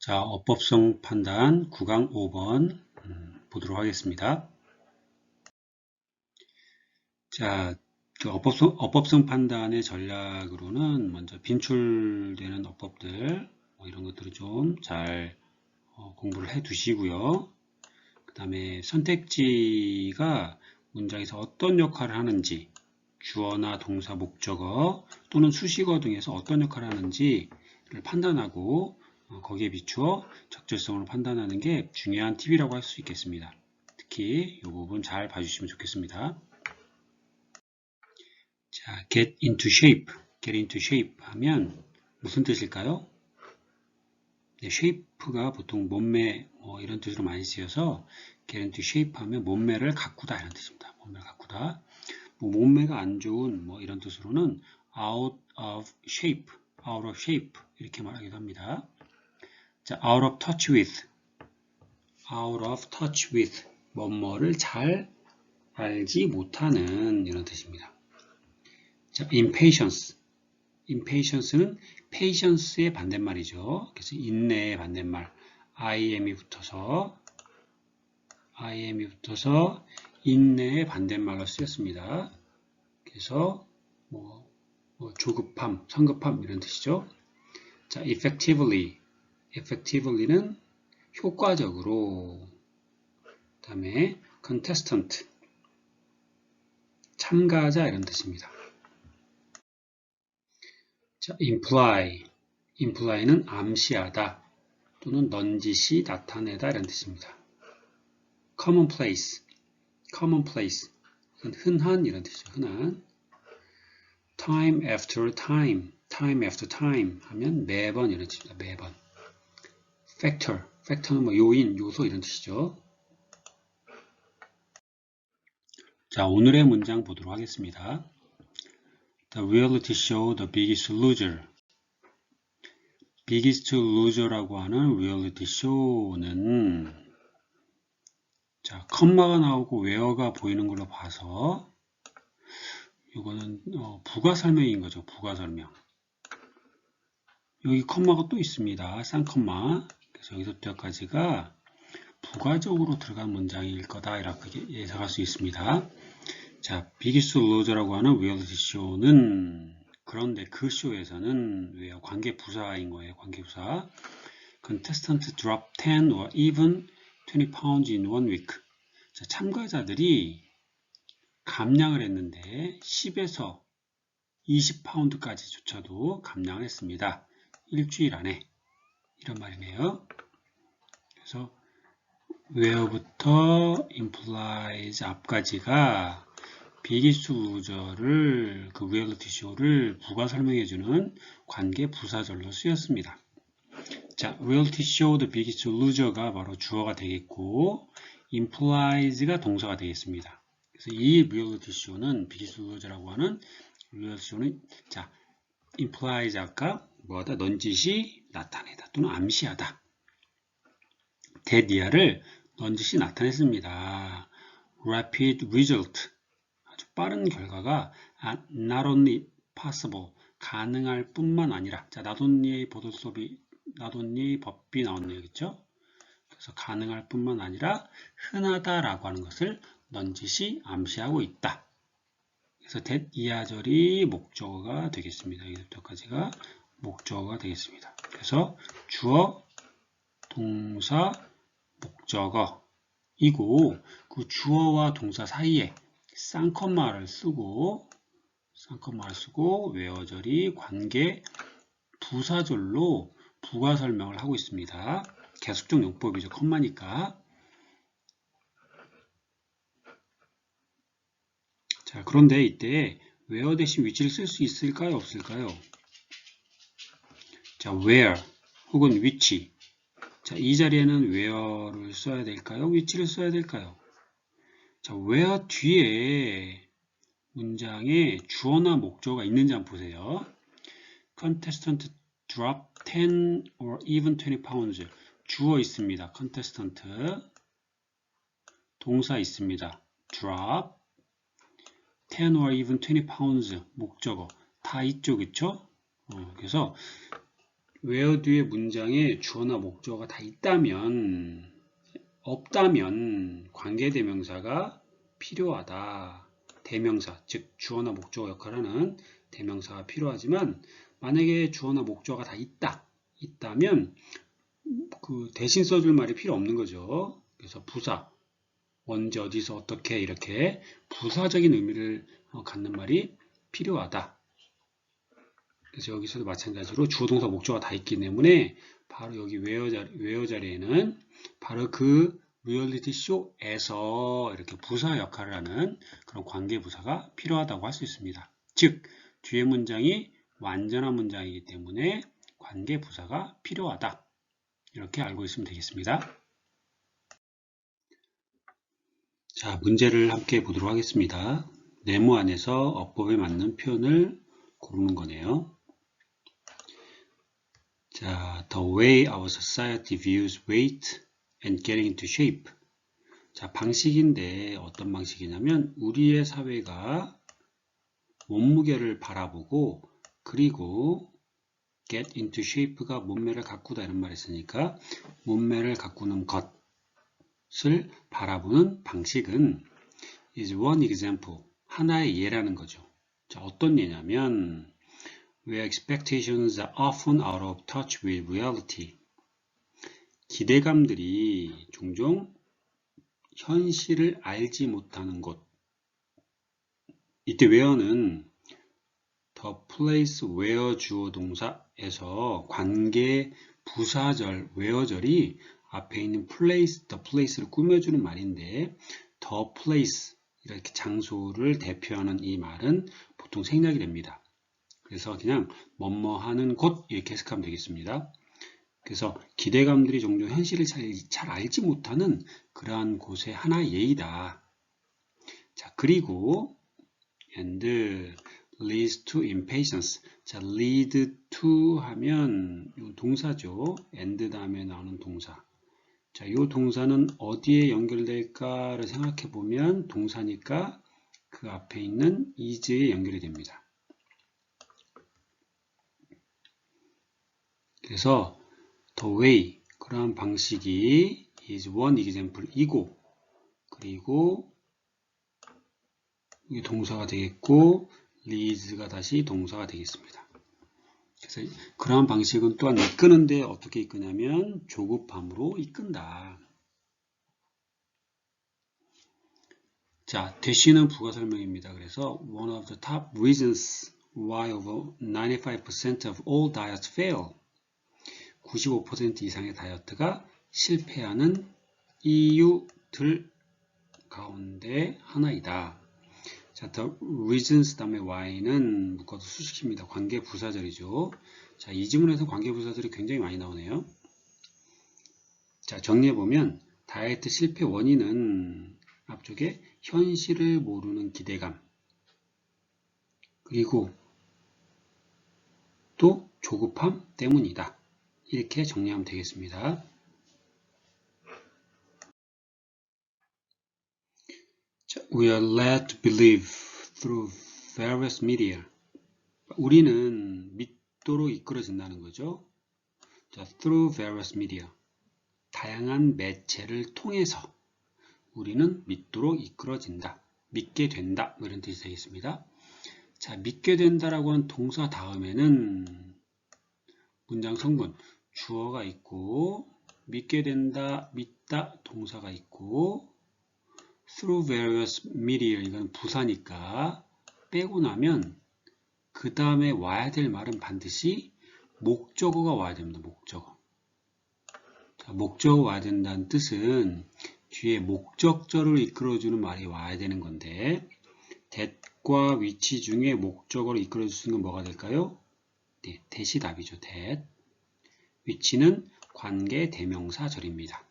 자, 어법성 판단 구강 5번 음, 보도록 하겠습니다. 자, 그 어법성, 어법성 판단의 전략으로는 먼저 빈출되는 어법들 뭐 이런 것들을 좀잘 어, 공부를 해 두시고요. 그 다음에 선택지가 문장에서 어떤 역할을 하는지 주어나 동사, 목적어 또는 수식어 등에서 어떤 역할을 하는지를 판단하고 어, 거기에 비추어 적절성을 판단하는 게 중요한 팁이라고 할 수 있겠습니다. 특히 이 부분 잘 봐주시면 좋겠습니다. 자, get into shape, get into shape 하면 무슨 뜻일까요? 네, shape가 보통 몸매 뭐 이런 뜻으로 많이 쓰여서 get into shape 하면 몸매를 가꾸다 이런 뜻입니다. 몸매를 가꾸다. 뭐 몸매가 안 좋은 뭐 이런 뜻으로는 out of shape, out of shape 이렇게 말하기도 합니다. 자, out of touch with, out of touch with, 뭐뭐를 잘 알지 못하는 이런 뜻입니다. 자, impatience, impatience는 patience의 반대말이죠. 그래서 인내의 반대말, im이 붙어서 im이 붙어서 인내의 반대말로 쓰였습니다. 그래서 뭐, 뭐 조급함, 성급함 이런 뜻이죠. 자, effectively, effectively는 효과적으로 그 다음에 contestant 참가자 이런 뜻입니다. 자, imply imply는 암시하다 또는 넌지시 나타내다 이런 뜻입니다. commonplace commonplace 흔한 이런 뜻이죠. 흔한 time after time time after time 하면 매번 이런 뜻입니다. 매번 factor, factor는 뭐 요인, 요소 이런 뜻이죠. 자, 오늘의 문장 보도록 하겠습니다. The reality show The Biggest Loser. Biggest Loser라고 하는 reality show는 자, 컴마가 나오고 웨어가 보이는 걸로 봐서 이거는 어, 부가 설명인 거죠. 부가 설명. 여기 컴마가 또 있습니다. 쌍컴마. 그래서 여기서부터까지가 부가적으로 들어간 문장일 거다 이렇게 예상할 수 있습니다. 자, 비기스 로저라고 하는 리얼리티 쇼는 그런데 그 쇼에서는 왜요? 관계 부사인 거예요. 관계 부사. Contestant drop 10 or even 20 pounds in one week. 자, 참가자들이 감량을 했는데 10에서 20파운드까지조차도 감량을 했습니다. 일주일 안에. 이런 말이네요. 그래서 where부터 implies 앞까지가 비기수 루저를 그 리얼리티 쇼를 부가 설명해주는 관계 부사절로 쓰였습니다. 자, 리얼리티 쇼 the biggest loser가 바로 주어가 되겠고 implies가 동사가 되겠습니다. 그래서 이 리얼리티 쇼는 비기수 루저라고 하는 리얼리티 쇼는 자, implies 아까 뭐하다 넌짓이 나타내다 또는 암시하다. 데디아를 넌짓이 나타냈습니다. rapid result 아주 빠른 결과가 not only possible 가능할 뿐만 아니라 자 not only의 보도 수업이 not only 법이 나왔네요. 그렇죠? 그래서 가능할 뿐만 아니라 흔하다라고 하는 것을 넌짓이 암시하고 있다. 그래서 이하절이 목적어가 되겠습니다. 여기서부터까지가 목적어가 되겠습니다. 그래서 주어, 동사, 목적어이고 그 주어와 동사 사이에 쌍컴마를 쓰고 쌍컴마를 쓰고 외어절이 관계 부사절로 부가 설명을 하고 있습니다. 계속적 용법이죠. 컴마니까. 자, 그런데 이때 where 대신 위치를 쓸 수 있을까요? 없을까요? 자, where 혹은 위치. 자, 이 자리에는 where를 써야 될까요? 위치를 써야 될까요? 자, where 뒤에 문장에 주어나 목적어가 있는지 한번 보세요. contestant drop 10 or even 20 pounds. 주어 있습니다. contestant. 동사 있습니다. drop 10 or even 20 pounds. 목적어. 다 있죠. 그쵸? 어, 그래서 where 뒤에 문장에 주어나 목적어가 다 있다면 없다면 관계대명사가 필요하다. 대명사, 즉 주어나 목적어 역할을 하는 대명사가 필요하지만 만약에 주어나 목적어가 다 있다. 있다면 그 대신 써줄 말이 필요 없는 거죠. 그래서 부사, 언제, 어디서, 어떻게 이렇게 부사적인 의미를 어, 갖는 말이 필요하다. 그래서 여기서도 마찬가지로 주어, 동사, 목적어가 다 있기 때문에 바로 여기 웨어, 자리, 웨어 자리에는 바로 그 리얼리티 쇼에서 이렇게 부사 역할을 하는 그런 관계 부사가 필요하다고 할 수 있습니다. 즉, 뒤에 문장이 완전한 문장이기 때문에 관계 부사가 필요하다. 이렇게 알고 있으면 되겠습니다. 자, 문제를 함께 보도록 하겠습니다. 네모 안에서 어법에 맞는 표현을 고르는 거네요. 자, the way our society views weight and getting into shape. 자, 방식인데 어떤 방식이냐면 우리의 사회가 몸무게를 바라보고 그리고 get into shape가 몸매를 가꾸다 이런 말이 있으니까 몸매를 가꾸는 것을 바라보는 방식은 is one example 하나의 예라는 거죠. 자, 어떤 예냐면 where expectations are often out of touch with reality 기대감들이 종종 현실을 알지 못하는 곳 이때 where는 the place where 주어 동사에서 관계 부사절 where절이 앞에 있는 place, the place를 꾸며주는 말인데 the place 이렇게 장소를 대표하는 이 말은 보통 생략이 됩니다. 그래서 그냥 뭐뭐 하는 곳 이렇게 해석하면 되겠습니다. 그래서 기대감들이 종종 현실을 잘, 잘 알지 못하는 그러한 곳의 하나의 예이다. 자, 그리고 and leads to impatience. 자, lead to 하면 이 동사죠. and 다음에 나오는 동사. 자, 이 동사는 어디에 연결될까를 생각해 보면 동사니까 그 앞에 있는 is에 연결이 됩니다. 그래서 the way 그러한 방식이 is one example 이고 그리고 이게 동사가 되겠고 leads가 다시 동사가 되겠습니다. 그래서 그러한 방식은 또한 이끄는데 어떻게 이끄냐면 조급함으로 이끈다. 자, 대시는 부가 설명입니다. 그래서 one of the top reasons why over 95% of all diets fail 95% 이상의 다이어트가 실패하는 이유들 가운데 하나이다. 자, the reasons 다음에 why는 묶어도 수식입니다. 관계 부사절이죠. 자, 이 지문에서 관계 부사절이 굉장히 많이 나오네요. 자, 정리해보면 다이어트 실패 원인은 앞쪽에 현실을 모르는 기대감 그리고 또 조급함 때문이다. 이렇게 정리하면 되겠습니다. We are led to believe through various media. 우리는 믿도록 이끌어진다는 거죠. 자, through various media. 다양한 매체를 통해서 우리는 믿도록 이끌어진다. 믿게 된다. 뭐 이런 뜻이 되겠습니다. 자, 믿게 된다라고 하는 동사 다음에는 문장 성분, 주어가 있고, 믿게 된다, 믿다, 동사가 있고, through various media 이건 부사니까 빼고 나면 그 다음에 와야 될 말은 반드시 목적어가 와야 됩니다. 목적어. 자, 목적어 와야 된다는 뜻은 뒤에 목적절을 이끌어주는 말이 와야 되는 건데 that과 위치 중에 목적어를 이끌어줄 수 있는 건 뭐가 될까요? 네, that이 답이죠. that. 위치는 관계 대명사절입니다.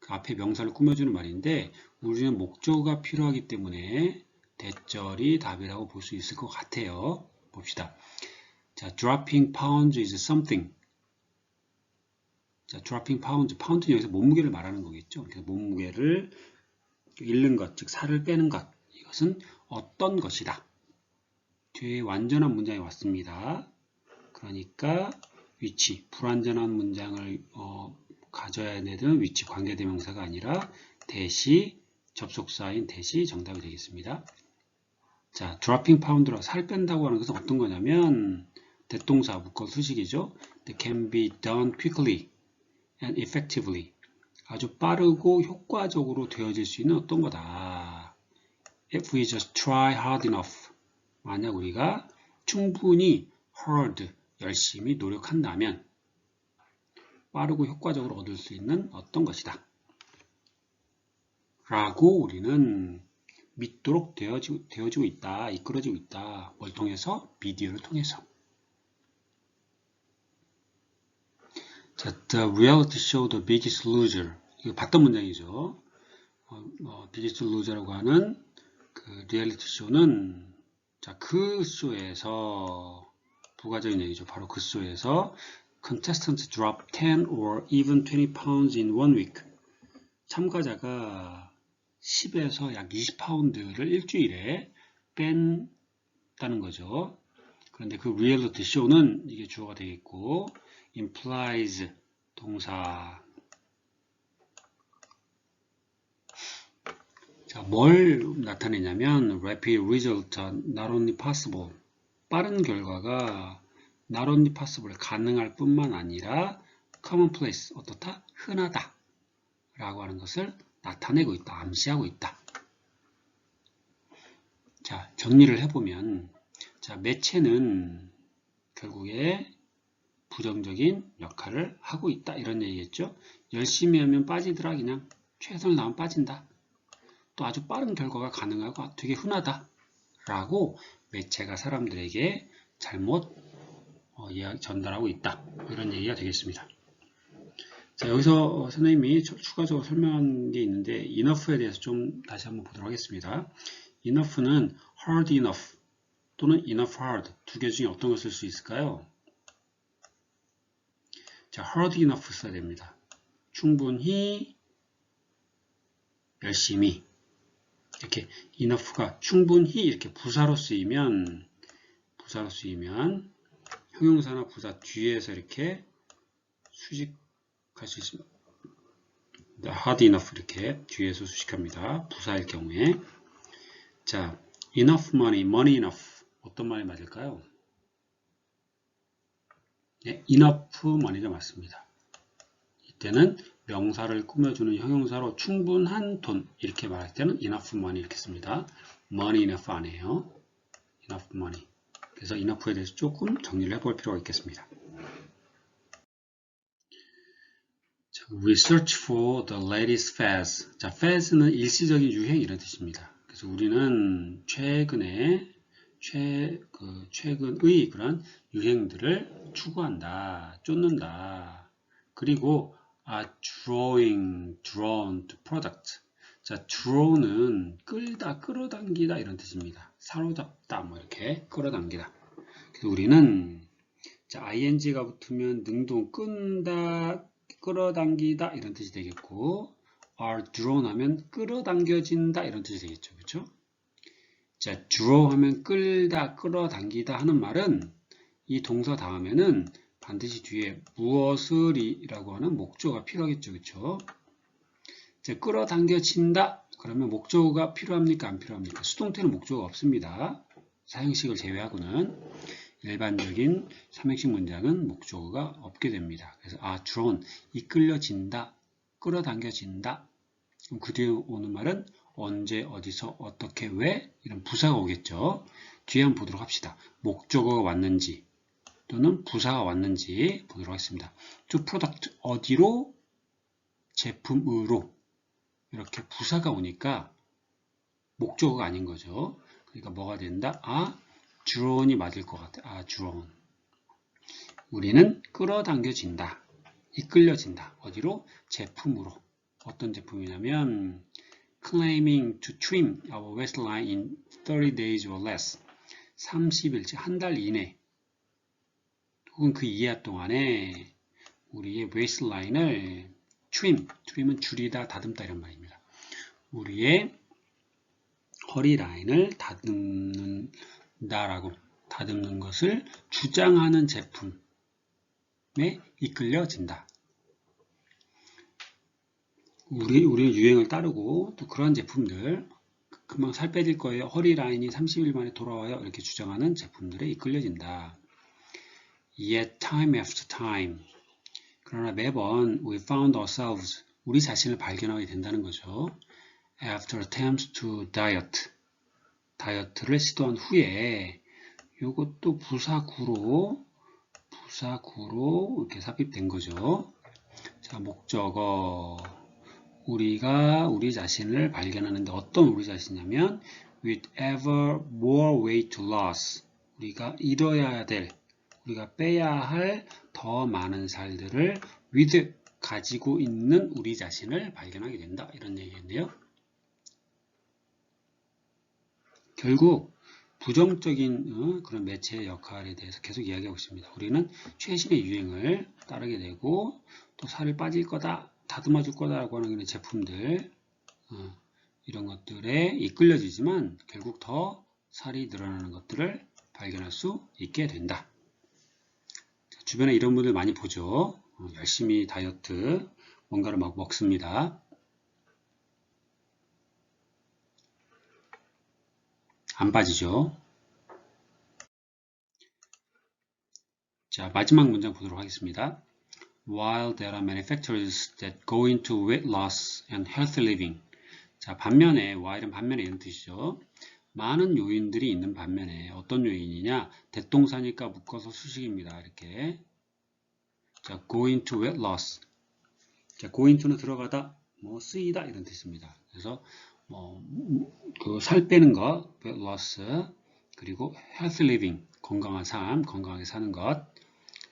그 앞에 명사를 꾸며주는 말인데 우리는 목적어가 필요하기 때문에 대절이 답이라고 볼 수 있을 것 같아요. 봅시다. 자, dropping pounds is something. 자, dropping pounds. 파운드는 여기서 몸무게를 말하는 거겠죠. 그래서 몸무게를 잃는 것, 즉 살을 빼는 것. 이것은 어떤 것이다. 뒤에 완전한 문장이 왔습니다. 그러니까 위치, 불완전한 문장을 어, 가져야 되는 위치 관계대명사가 아니라 대시 접속사인 대시 정답이 되겠습니다. 자, dropping pound로 살 뺀다고 하는 것은 어떤 거냐면 대동사 묶어 수식이죠. That can be done quickly and effectively. 아주 빠르고 효과적으로 되어질 수 있는 어떤 거다. If we just try hard enough. 만약 우리가 충분히 hard, 열심히 노력한다면 빠르고 효과적으로 얻을 수 있는 어떤 것이다. 라고 우리는 믿도록 되어지고, 되어지고 있다, 이끌어지고 있다. 뭘 통해서? 비디오를 통해서. 자, The reality show The Biggest Loser. 이거 봤던 문장이죠. 어, 어, Biggest Loser라고 하는 그 리얼리티 쇼는 자, 그 쇼에서 부가적인 얘기죠. 바로 그 쇼에서 contestants drop 10 or even 20 pounds in one week. 참가자가 10에서 약 20파운드를 일주일에 뺀다는 거죠. 그런데 그 리얼리티 쇼는 이게 주어가 되겠고 implies 동사 자, 뭘 나타내냐면 rapid result not only possible 빠른 결과가 not only possible 가능할 뿐만 아니라 commonplace 어떻다? 흔하다 라고 하는 것을 나타내고 있다, 암시하고 있다. 자, 정리를 해보면 자, 매체는 결국에 부정적인 역할을 하고 있다 이런 얘기겠죠. 열심히 하면 빠지더라 그냥 최선을 다하면 빠진다. 또 아주 빠른 결과가 가능하고 되게 흔하다 라고 매체가 사람들에게 잘못 어, 전달하고 있다 이런 얘기가 되겠습니다. 자, 여기서 선생님이 추가적으로 설명한 게 있는데 enough에 대해서 좀 다시 한번 보도록 하겠습니다. enough는 hard enough 또는 enough hard 두 개 중에 어떤 것을 쓸수 있을까요? 자, hard enough 써야 됩니다. 충분히 열심히 이렇게 enough가 충분히 이렇게 부사로 쓰이면 부사로 쓰이면 형용사나 부사 뒤에서 이렇게 수식할 수 있습니다. hard enough 이렇게 뒤에서 수식합니다. 부사일 경우에 자 enough money, money enough 어떤 말이 맞을까요? 네, enough money가 맞습니다. 이때는 명사를 꾸며주는 형용사로 충분한 돈 이렇게 말할 때는 enough money 이렇게 씁니다. money enough 아니에요. enough money. 그래서 enough에 대해서 조금 정리를 해볼 필요가 있겠습니다. 자, research for the latest faz. 자, faz는 일시적인 유행 이런 뜻입니다. 그래서 우리는 최근에 최, 그 최근의 그런 유행들을 추구한다, 쫓는다. 그리고 are drawing, drawn to product. 자, draw는 끌다, 끌어당기다 이런 뜻입니다. 사로잡다, 뭐 이렇게 끌어당기다. 그래서 우리는 자, ing가 붙으면 능동, 끈다, 끌어당기다 이런 뜻이 되겠고 are drawn 하면 끌어당겨진다 이런 뜻이 되겠죠. 그렇죠? 자, draw 하면 끌다, 끌어당기다 하는 말은 이 동사 다음에는 반드시 뒤에 무엇을이라고 하는 목조가 필요하겠죠. 그렇죠? 자, 끌어당겨진다. 그러면 목조가 필요합니까? 안 필요합니까? 수동태는 목조가 없습니다. 사형식을 제외하고는 일반적인 삼행식 문장은 목조가 없게 됩니다. 그래서 아, drawn, 이끌려진다, 끌어당겨진다. 그럼 그 뒤에 오는 말은 언제, 어디서, 어떻게, 왜 이런 부사가 오겠죠. 뒤에 한번 보도록 합시다. 목조가 왔는지 또는 부사가 왔는지 보도록 하겠습니다. to product 어디로 제품으로 이렇게 부사가 오니까 목적어가 아닌 거죠. 그러니까 뭐가 된다? 아, drawn이 맞을 것 같아. 아, drawn. 우리는 끌어당겨진다. 이끌려진다. 어디로? 제품으로. 어떤 제품이냐면 claiming to trim our waistline in 30 days or less. 30일째, 한달 이내 혹은 그 이하 동안에 우리의 waistline을 trim, trim은 줄이다, 다듬다 이런 말입니다. 우리의 허리 라인을 다듬는다라고 다듬는 것을 주장하는 제품 이끌려진다. 우리, 우리는 유행을 따르고 또 그러한 제품들 금방 살 빼질 거예요. 허리 라인이 30일 만에 돌아와요. 이렇게 주장하는 제품들에 이끌려진다. Yet time after time. 그러나 매번 we found ourselves. 우리 자신을 발견하게 된다는 거죠. After attempts to diet. 다이어트를 시도한 후에 이것도 부사구로 부사구로 이렇게 삽입된 거죠. 자, 목적어 우리가 우리 자신을 발견하는데 어떤 우리 자신이냐면 with ever more weight loss 우리가 잃어야 될 우리가 빼야 할 더 많은 살들을 with 가지고 있는 우리 자신을 발견하게 된다 이런 얘기겠네요. 결국 부정적인 어, 그런 매체의 역할에 대해서 계속 이야기하고 있습니다. 우리는 최신의 유행을 따르게 되고 또 살을 빠질 거다 다듬어 줄 거다라고 하는 제품들 어, 이런 것들에 이끌려지지만 결국 더 살이 늘어나는 것들을 발견할 수 있게 된다. 주변에 이런 분들 많이 보죠. 어, 열심히 다이어트 뭔가를 막 먹습니다. 안 빠지죠. 자, 마지막 문장 보도록 하겠습니다. while there are many factors that go into weight loss and healthy living. 자, 반면에, while은 반면에 이런 뜻이죠. 많은 요인들이 있는 반면에 어떤 요인이냐? 대동사니까 묶어서 수식입니다. 이렇게. 자, go into weight loss. 자, go into는 들어가다, 뭐 쓰이다 이런 뜻입니다. 그래서 뭐 그 살 빼는 것, weight loss, 그리고 healthy living, 건강한 삶, 건강하게 사는 것,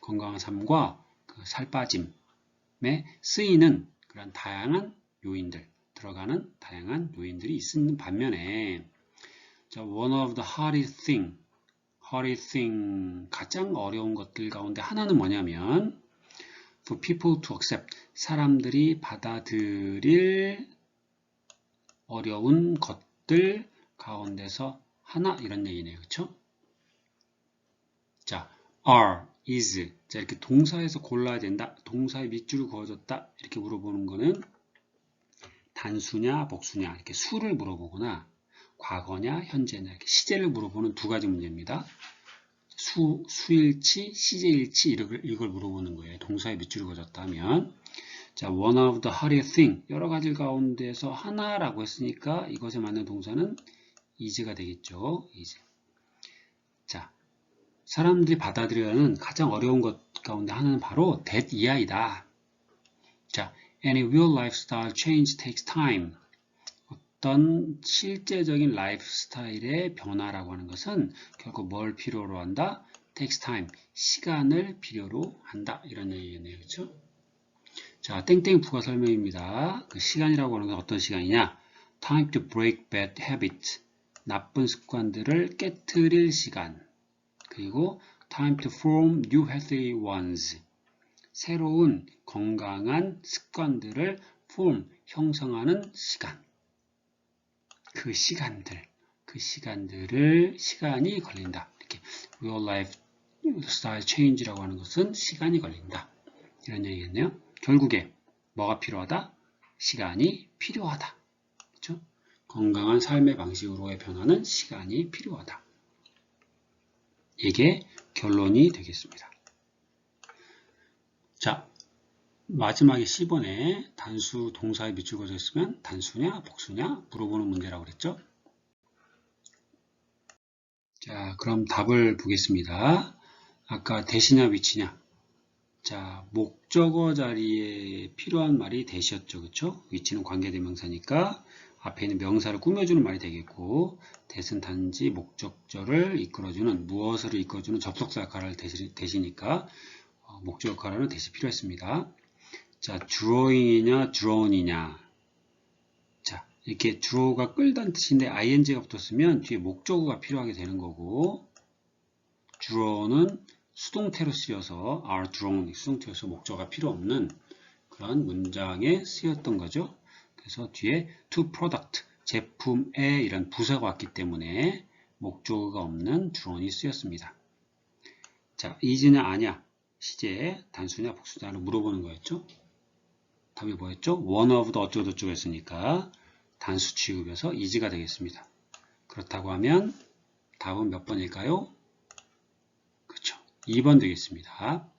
건강한 삶과 그 살 빠짐에 쓰이는 그런 다양한 요인들, 들어가는 다양한 요인들이 있는 반면에 자, one of the hardest thing, hardest thing 가장 어려운 것들 가운데 하나는 뭐냐면 for people to accept 사람들이 받아들일 어려운 것들 가운데서 하나 이런 얘기네요. 그렇죠? 자, are is 자 이렇게 동사에서 골라야 된다. 동사의 밑줄을 그어줬다. 이렇게 물어보는 거는 단수냐 복수냐 이렇게 수를 물어보거나 과거냐 현재냐 시제를 물어보는 두 가지 문제입니다. 수, 수일치, 시제일치 이걸, 물어보는 거예요. 동사의 밑줄을 그어줬다면 자, one of the hardest thing 여러 가지 가운데서 하나라고 했으니까 이것에 맞는 동사는 is가 되겠죠. is. 자, 사람들이 받아들여야 하는 가장 어려운 것 가운데 하나는 바로 that 이하이다. 자, any real lifestyle change takes time. 어떤 실제적인 라이프 스타일의 변화라고 하는 것은 결국 뭘 필요로 한다? takes time. 시간을 필요로 한다. 이런 얘기겠네요. 그렇죠? 자, 땡땡 부가 설명입니다. 그 시간이라고 하는 건 어떤 시간이냐? time to break bad habits. 나쁜 습관들을 깨뜨릴 시간. 그리고 time to form new healthy ones. 새로운 건강한 습관들을 form, 형성하는 시간. 그 시간들, 그 시간들을 시간이 걸린다. 이렇게 real life style change라고 하는 것은 시간이 걸린다. 이런 얘기겠네요. 결국에 뭐가 필요하다? 시간이 필요하다. 그렇죠? 건강한 삶의 방식으로의 변화는 시간이 필요하다. 이게 결론이 되겠습니다. 자, 마지막에 10번에 단수 동사에 밑줄 그어져 있으면 단수냐 복수냐 물어보는 문제라고 그랬죠. 자, 그럼 답을 보겠습니다. 아까 대시냐 위치냐. 자, 목적어 자리에 필요한 말이 대시였죠. 그렇죠? 위치는 관계대명사니까 앞에 있는 명사를 꾸며주는 말이 되겠고 대신 단지 목적절을 이끌어주는 무엇을 이끌어주는 접속사 역할을 대시 니까 어, 목적 역할은 대시 필요했습니다. 자, drawing이냐 drawn이냐 자, 이렇게 draw가 끌다는 뜻인데 ing가 붙었으면 뒤에 목적어가 필요하게 되는 거고 draw는 수동태로 쓰여서 are drawn 수동태로서 목적어가 필요 없는 그런 문장에 쓰였던 거죠. 그래서 뒤에 to product 제품에 이런 부사가 왔기 때문에 목적어가 없는 드론이 쓰였습니다. 자, is냐 아냐 시제 단수냐 복수냐를 물어보는 거였죠. 답이 뭐였죠? one of 어쩌고저쩌고 했으니까 단수 취급에서 is가 되겠습니다. 그렇다고 하면 답은 몇 번일까요? 그렇죠. 2번 되겠습니다.